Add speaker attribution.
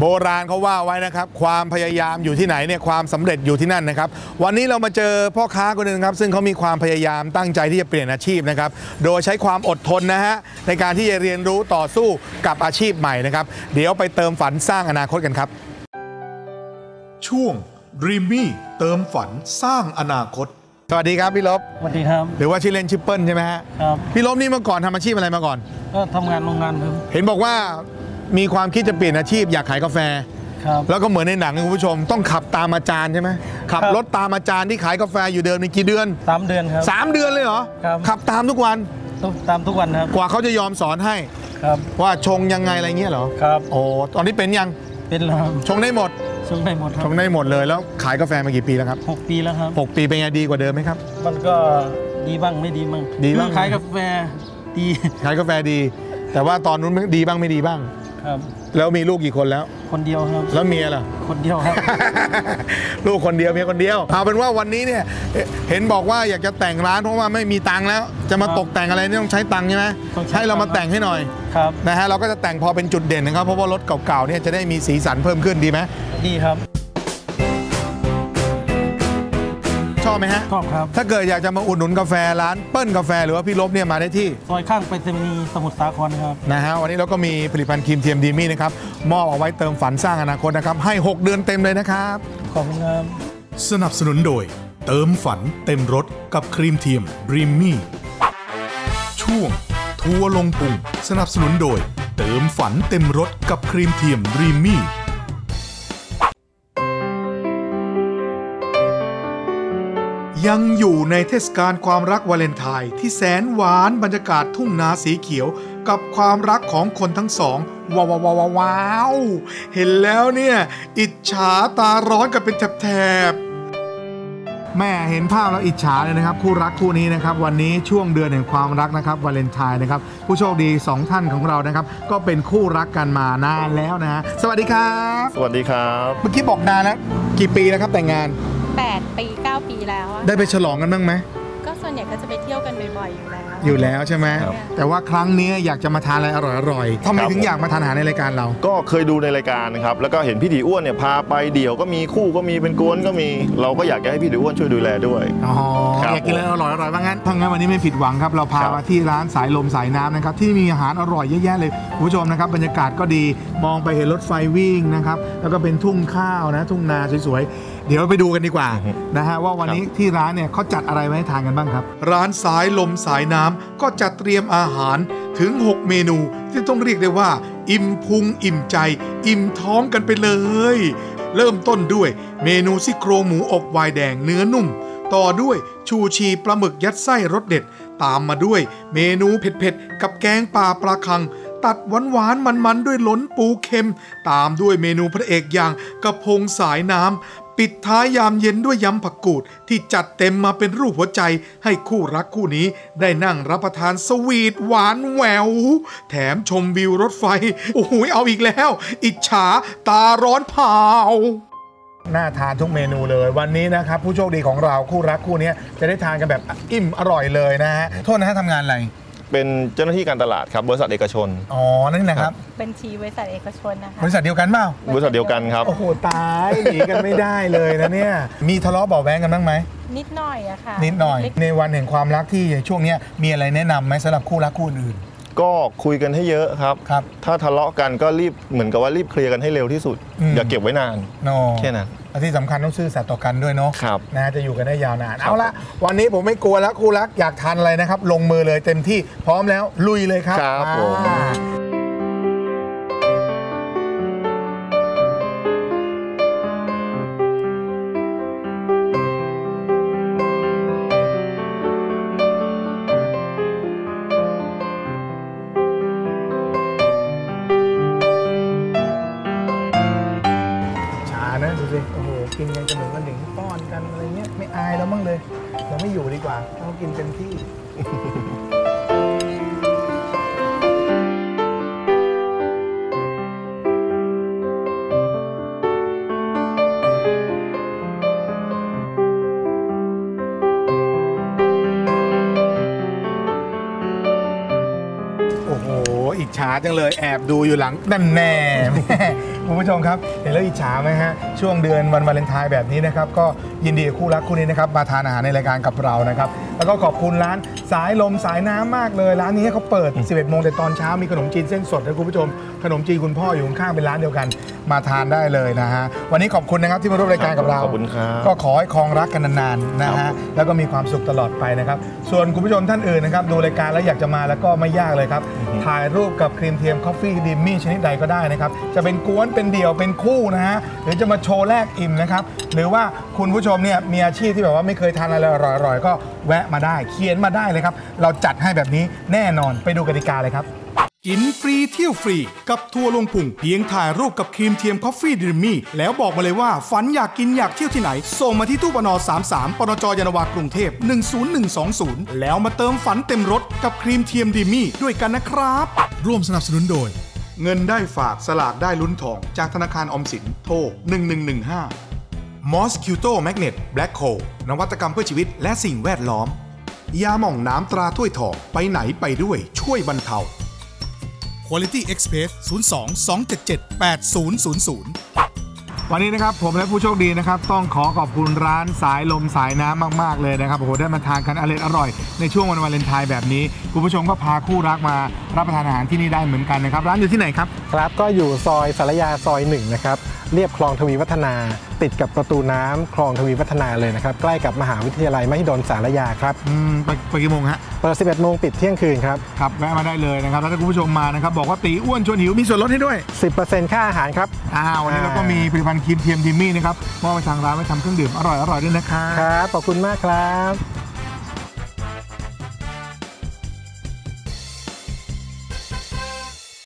Speaker 1: โบราณเขาว่าไว้นะครับ ความพยายามอยู่ที่ไหนเนี่ยความสำเร็จอยู่ที่นั่นนะครับ วันนี้เรามาเจอพ่อค้าคนหนึ่งครับ ซึ่งเขามีความพยายามตั้งใจที่จะเปลี่ยนอาชีพนะครับ โดยใช้ความอดทนนะฮะในการที่จะเรียนรู้ต่อสู้กับอาชีพใหม่นะครับ เดี๋ยวไปเติมฝันสร้างอนาคตกันครับ
Speaker 2: ช่วง Dreamy เติมฝันสร้างอนาคต
Speaker 1: สวัสดีครับพี่ลบ
Speaker 3: สวัสดีครับ
Speaker 1: หรือว่าชื่อเล่นชื่อเปิ้ลใช่ไหมฮะ
Speaker 3: ครับ
Speaker 1: พี่ลบนี่เมื่อก่อนทำอาชีพอะไรมาก่อน
Speaker 3: ก็ทำงานโรงงานครับ
Speaker 1: เห็นบอกว่า มีความคิดจะเปลี่ยนอาชีพอยากขายกาแฟ
Speaker 3: ครับ
Speaker 1: แล้วก็เหมือนในหนังนะคุณผู้ชม ต้องขับตามอาจารย์ใช่ไหมขับ
Speaker 3: ครับ
Speaker 1: รถตามอาจารย์ที่ขายกาแฟอยู่เดิมในกี่เดือน
Speaker 3: สามเดือนครับ
Speaker 1: 3เดือนเลยเหรอ
Speaker 3: ครับ
Speaker 1: ขับตามทุกวัน
Speaker 3: ต้องตามทุกวันครับ
Speaker 1: กว่าเขาจะยอมสอนให้
Speaker 3: ครับ
Speaker 1: ว่าชงยังไงอะไรเงี้ยเหรอ
Speaker 3: ครับ
Speaker 1: โอ้ตอนนี้เป็นยัง
Speaker 3: เป็นแล้วครับ
Speaker 1: ชงได้หมด
Speaker 3: ช่วงได้หมดค
Speaker 1: ช
Speaker 3: รับ
Speaker 1: งได้หมดเลยแล้วขายกาแฟมากี่ปีแล้วครับ
Speaker 3: หกปีแล้วครับ
Speaker 1: หกปีเป็นไงดีกว่าเดิมไหมครับ
Speaker 3: มันก็ดีบ้างไม่ดีบ้าง
Speaker 1: ดีบ้าง
Speaker 3: คือขายกาแฟดี
Speaker 1: ขายกาแฟดี แต่ว่าตอนนู้นดีบ้างไม่ดีบ้าง
Speaker 3: ครับ
Speaker 1: แล้วมีลูกกี่คนแล้ว
Speaker 3: คนเดียวครับ
Speaker 1: แล้วเมียล่ะ
Speaker 3: คนเดียวครับ
Speaker 1: ลูกคนเดียวเมียคนเดียว เอาเป็นว่าวันนี้เนี่ยเอ่อเห็นบอกว่าอยากจะแต่งร้านเพราะว่าไม่มีตังค์แล้ว จะมา
Speaker 3: ครับ
Speaker 1: ตกแต่งอะไรนี่ต้องใช้ตังค์ใช่ไหม
Speaker 3: ต้องใช้
Speaker 1: ให้เรามา
Speaker 3: ตังค์
Speaker 1: แต่งให้หน่อย
Speaker 3: ครับ
Speaker 1: นะฮะเราก็จะแต่งพอเป็นจุดเด่นนะครับเพราะว่ารถเก่าๆเนี่ยจะได้มีสีสันเพิ่มขึ้นดีไหม
Speaker 3: ดีครับ
Speaker 1: ชอบไหมฮะ
Speaker 3: ชอบครับ
Speaker 1: ถ้าเกิดอยากจะมาอุดหนุนกาแฟร้านเปิ้ลกาแฟหรือว่าพี่ลบเนี่ยมาได้ที่
Speaker 3: ซอยข้างไปรษณีย์สมุทรสาครครับ
Speaker 1: นะฮะวันนี้เราก็มีผลิตภัณฑ์ครีมเทียมดีมี่นะครับมอบเอาไว้เติมฝันสร้างอนาคตนะครับให้ 6 เดือนเต็มเลยนะครับ
Speaker 3: ขอบคุณครับ
Speaker 2: สนับสนุนโดย เติมฝันเต็มรถกับครีมเทียม Dreamy ช่วง ทัวร์ลงพุงสนับสนุนโดย เติมฝันเต็มรถกับครีมเทียม Dreamy ยังอยู่ในเทศกาลความรักวาเลนไทน์ที่แสนหวานบรรยากาศทุ่งนาสีเขียว กับความรักของคนทั้งสองว้าวว้าวว้าวว้าวเห็นแล้วเนี่ย อิจฉาตาร้อนกันเป็นแถบๆ
Speaker 1: แม่เห็นภาพแล้วอิจฉาเลยนะครับ คู่รักคู่นี้นะครับ วันนี้ช่วงเดือนแห่งความรักนะครับวาเลนไทน์นะครับผู้โชคดี 2 ท่านของเรานะครับ ก็เป็นคู่รักกันมานานแล้วนะฮะสวัสดีครับ
Speaker 4: สวัสดีครับ
Speaker 1: เมื่อกี้บอกนานแล้วกี่ปีแล้วครับแต่งงาน
Speaker 5: 8ปี 9 ปีแล้วอะ
Speaker 1: ได้ไปฉลองกันบ้างไหม
Speaker 5: ก็ส่วนใหญ่ก็จะไปเที่ยวกันบ่อยๆอยู่แล้ว
Speaker 1: อยู่แล้วใช่ไหม
Speaker 5: ครับ
Speaker 1: แต่ว่าครั้งนี้อยากจะมาทานอะไรอร่อยๆทำไม
Speaker 4: ครับ
Speaker 1: ถึงอยากมาทานอาหารในรายการเรา
Speaker 4: ก็เคยดูในรายการนะครับ แล้วก็เห็นพี่ดีอ้วนเนี่ยพาไปเดี่ยวก็มีคู่ก็มีเป็นกวนก็มี เราก็อยากจะให้พี่ดีอ้วนช่วยดูแลด้วย
Speaker 1: อ๋อ
Speaker 4: ครับ
Speaker 1: อยากกินอะไรอร่อยๆว่างั้นถ้างั้นวันนี้ไม่ผิดหวังครับ เราพา
Speaker 4: ครับ
Speaker 1: มาที่ร้านสายลมสายน้ำนะครับ ที่มีอาหารอร่อยเยอะแยะเลยคุณผู้ชมนะครับ บรรยากาศก็ดี มองไปเห็นรถไฟวิ่งนะครับ แล้วก็เป็นทุ่งข้าวนะ ทุ่งนาสวยๆ เดี๋ยวไปดูกันดีกว่านะฮะว่าวันนี้ที่ร้านเนี่ยเขาจัดอะไรไว้ให้ทานกันบ้างครับ
Speaker 2: ร้านสายลมสายน้ำก็จัดเตรียมอาหารถึง 6 เมนูที่ต้องเรียกได้ว่า อิ่มพุงอิ่มใจ อิ่มท้องกันไปเลย เริ่มต้นด้วย เมนูซี่โครงหมูอบวายแดงเนื้อนุ่ม ต่อด้วยชูชีปลาหมึกยัดไส้รสเด็ด ตามมาด้วย เมนูเผ็ดๆกับแกงป่าปลาคังตัดหวานหวานๆมันๆด้วยล้นปูเค็ม ตามด้วยเมนูพระเอกอย่างกระพงสายน้ำ ปิดท้ายยามเย็นด้วยยำผักกูดที่จัดเต็มมาเป็นรูปหัวใจให้คู่รักคู่นี้ได้นั่งรับประทานสวีทหวานแหวว แถมชมวิวรถไฟ โอ้โหเอาอีกแล้ว อิจฉาตาร้อนเผา
Speaker 1: น่าทานทุกเมนูเลย วันนี้นะครับ ผู้โชคดีของเราคู่รักคู่นี้จะได้ทานกันแบบอิ่มอร่อยเลยนะฮะโทษนะฮะทำงานอะไร
Speaker 4: เป็นเจ้าหน้าที่การตลาดครับบริษัทเอกชน
Speaker 1: อ๋อ นั่นนะครับ
Speaker 5: เป็นชีบริษัทเอกชนนะคะ
Speaker 1: บริษัทเดียวกันเปล่า
Speaker 4: บริษัทเดียวกันครับ
Speaker 1: โอ้โห ตายหนีกันไม่ได้เลยนะเนี่ย มีทะเลาะเบาะแว้งกันบ้างไหม
Speaker 5: นิดหน่อยอะค่ะ
Speaker 1: นิดหน่อย
Speaker 5: เล็ก
Speaker 1: ในวันแห่งความรักที่ช่วงเนี้ยมีอะไรแนะนำไหมสำหรับคู่รักคู่อื่น
Speaker 4: ก็คุยกันให้เยอะครับ
Speaker 1: ครับ
Speaker 4: ถ้าทะเลาะกันก็รีบเหมือนกับว่ารีบเคลียร์กันให้เร็วที่สุด
Speaker 1: อืม
Speaker 4: อย่าเก็บไว้นาน
Speaker 1: โน
Speaker 4: แค่นั้น
Speaker 1: และที่สำคัญต้องซื่อสัตย์ต่อกันด้วยเนาะ
Speaker 4: ครับ
Speaker 1: นะจะอยู่กันได้ยาวนาน
Speaker 4: ครับ
Speaker 1: เอาละวันนี้ผมไม่กลัวแล้วคู่รักอยากทานอะไรนะครับ ลงมือเลยเต็มที่พร้อมแล้วลุยเลยครับ
Speaker 4: ครับผม
Speaker 1: อ่าช้า กินกันกระหนึ่งกระหนึ่งป้อนกันอะไรเงี้ยไม่อายแล้วมั่งเลย เราไม่อยู่ดีกว่าเรากินเต็มที่าจังเลยแอบดูอยู่หลังนั่นแน่คุณผู้ชมครับเห็นแล้วอิจฉาไหมฮะช่วงเดือนวันวาเลนไทน์แบบนี้นะครับก็ยินดีกับคู่รักคู่นี้นะครับมาทานอาหารในรายการกับเรานะครับ แล้วก็ขอบคุณร้านสายลมสายน้ำมากเลย ร้านนี้เขาเปิด 11 โมงแต่ตอนเช้ามีขนมจีนเส้นสดนะคุณผู้ชม ขนมจีนคุณพ่ออยู่ข้างๆเป็นร้านเดียวกัน มาทานได้เลยนะฮะ วันนี้ขอบคุณนะครับที่มาร่วมรายการกับเรา
Speaker 4: ขอบคุณครับ
Speaker 1: ก็ขอให้ครองรักกันนานๆนะฮะ แล้วก็มีความสุขตลอดไปนะครับ ส่วนคุณผู้ชมท่านอื่นนะครับดูรายการแล้วอยากจะมาแล้วก็ไม่ยากเลยครับ ถ่ายรูปกับครีมเทียมคอฟฟี่ดิมมี่ชนิดใดก็ได้นะครับ จะเป็นกวน เป็นเดี่ยว เป็นคู่นะฮะ หรือจะมาโชว์แลกอิ่มนะครับ หรือว่าคุณผู้ชมเนี่ยมีอาชีพที่แบบว่าไม่เคยทานอะไรอร่อยๆก็แวะมาได้ เขียนมาได้เลยครับ เราจัดให้แบบนี้แน่นอนไปดูกติกาเลยครับ
Speaker 2: กินฟรีเที่ยวฟรี กับทัวร์ลงพุงเพียงถ่ายรูปกับครีมเทียมคอฟฟี่ดิมมี่ แล้วบอกมาเลยว่า ฝันอยากกินอยากเที่ยวที่ไหน ส่งมาที่ตู้ปน33ปนจยานนาวากรุงเทพ 10120 แล้วมาเติมฝันเต็มรถกับครีมเทียมดิมมี่ด้วยกันนะครับ ร่วมสนับสนุนโดย เงินได้ฝากสลากได้ลุ้นทอง จากธนาคารออมสินโทร1115 มอสคิวโตแมกเนตแบล็คโคนวัตกรรมเพื่อชีวิตและสิ่งแวดล้อม ยาหม่องน้ำตราถ้วยทองไปไหนไปด้วยช่วยบรรเทา Quality Express 02 277 8000
Speaker 1: วันนี้นะครับผมและผู้โชคดีนะครับ ต้องขอขอบคุณร้านสายลมสายน้ำมาก ๆ เลยนะครับโอ้โหได้มาทานกันอร่อยอร่อย ในช่วงวันวาเลนไทน์แบบนี้ คุณผู้ชมก็พาคู่รักมารับประทานอาหารที่นี่ได้เหมือนกันนะครับ ร้านอยู่ที่ไหนครับ
Speaker 6: ครับก็อยู่ซอยสารยาซอยหนึ่งนะครับเรียบคลองทวีวัฒนา ติดกับประตูน้ำคลองทวีวัฒนาเลยนะครับ ใกล้กับมหาวิทยาลัยมหิดลสารยาครับ
Speaker 1: อืมไปไปกี่โมงฮะ
Speaker 6: เปิด 11 โมงปิดเที่ยงคืนครับ
Speaker 1: ครับแวะมาได้เลยนะครับแล้วถ้าคุณผู้ชมมานะครับบอกว่าตีอ้วนชวนหิวมีส่วนลดให้ด้วย
Speaker 6: 10%ค่าอาหารครับ
Speaker 1: อ่าวันนี้เราก็มีผลิตภัณฑ์ครีมเทียมดิมมี่นะครับมอบไปทางร้านไว้ทำเครื่องดื่มอร่อยอร่อยๆด้วยนะครับ
Speaker 6: ครับ ขอบคุณมากครับ